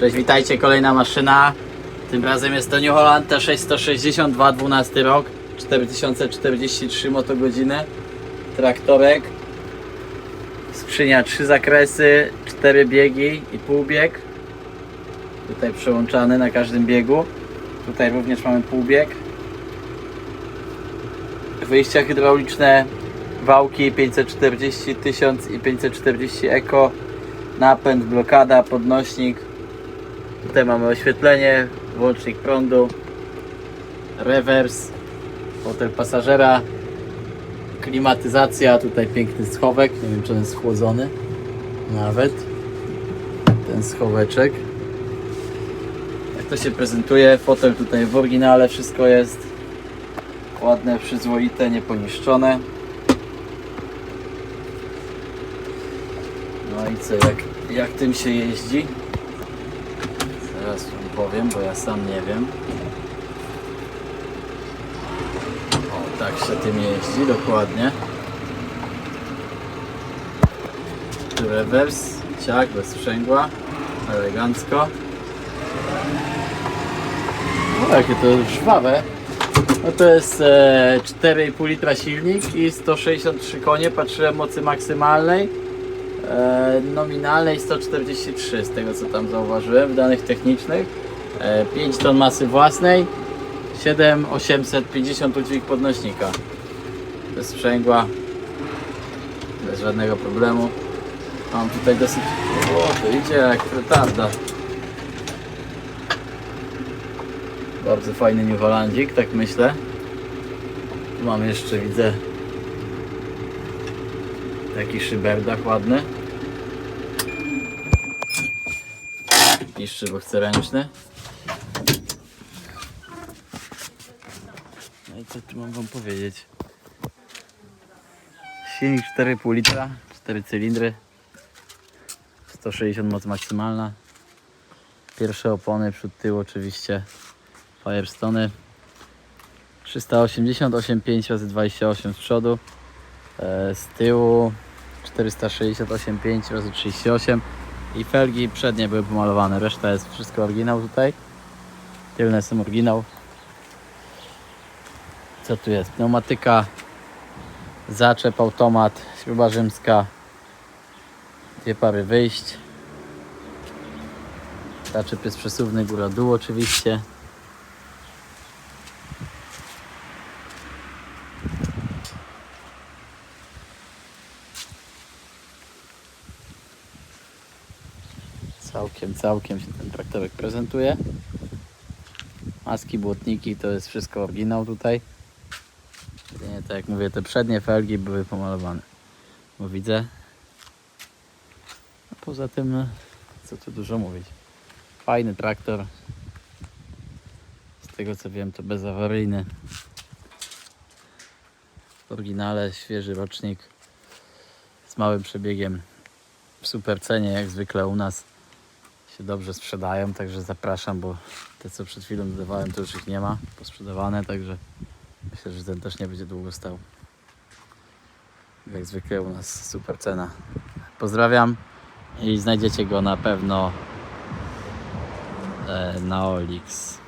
Cześć, witajcie, kolejna maszyna. Tym razem jest to New Holland T662, 12 rok, 4043 motogodziny, traktorek, skrzynia, trzy zakresy, cztery biegi i półbieg. Tutaj przełączany na każdym biegu. Tutaj również mamy półbieg. Wyjścia hydrauliczne, wałki 540, 1000 i 540 Eco, napęd, blokada, podnośnik. Tutaj mamy oświetlenie, włącznik prądu, rewers, fotel pasażera, klimatyzacja, tutaj piękny schowek, nie wiem czy on jest schłodzony nawet, ten schoweczek. Jak to się prezentuje, fotel tutaj w oryginale wszystko jest ładne, przyzwoite, nieponiszczone. No i co, jak, jak tym się jeździ? Wam powiem, bo ja sam nie wiem. O, tak się tym jeździ, dokładnie. Tu rewers, ciak, bez sprzęgła, elegancko. O, jakie to żwawe. No to jest e, 4,5 litra silnik i 163 konie, patrzyłem mocy maksymalnej. E, nominalnej 143 z tego co tam zauważyłem w danych technicznych. E, 5 ton masy własnej, 7850 udźwig podnośnika. Bez sprzęgła, bez żadnego problemu. Mam tutaj dosyć. O, to idzie jak petarda. Bardzo fajny New tak myślę. Tu mam jeszcze, widzę, taki szyberdach ładny. Niższy, bo chcę ręczny. No i co tu mam wam powiedzieć? Silnik 4,5 litra, 4 cylindry, 160 moc maksymalna. Pierwsze opony, przód, tył oczywiście, Firestone. 388,5 razy 28 z przodu. E, z tyłu 468,5 razy 38 i felgi przednie były pomalowane, reszta jest wszystko oryginał tutaj. Tylne są oryginał. Co tu jest? Pneumatyka, zaczep, automat, śruba rzymska, dwie pary wyjść. Zaczep jest przesuwny, góra dół oczywiście. Całkiem, całkiem się ten traktorek prezentuje. Maski, błotniki, to jest wszystko oryginał tutaj. Jedynie tak jak mówię, te przednie felgi były pomalowane. Bo widzę. A poza tym, co tu dużo mówić. Fajny traktor. Z tego co wiem, to bezawaryjny. W oryginale świeży rocznik z małym przebiegiem w super cenie, jak zwykle u nas się dobrze sprzedają, także zapraszam, bo te co przed chwilą dodawałem to już ich nie ma posprzedawane, także myślę, że ten też nie będzie długo stał. Jak zwykle u nas super cena. Pozdrawiam i znajdziecie go na pewno e, na Olix.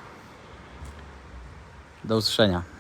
Do usłyszenia.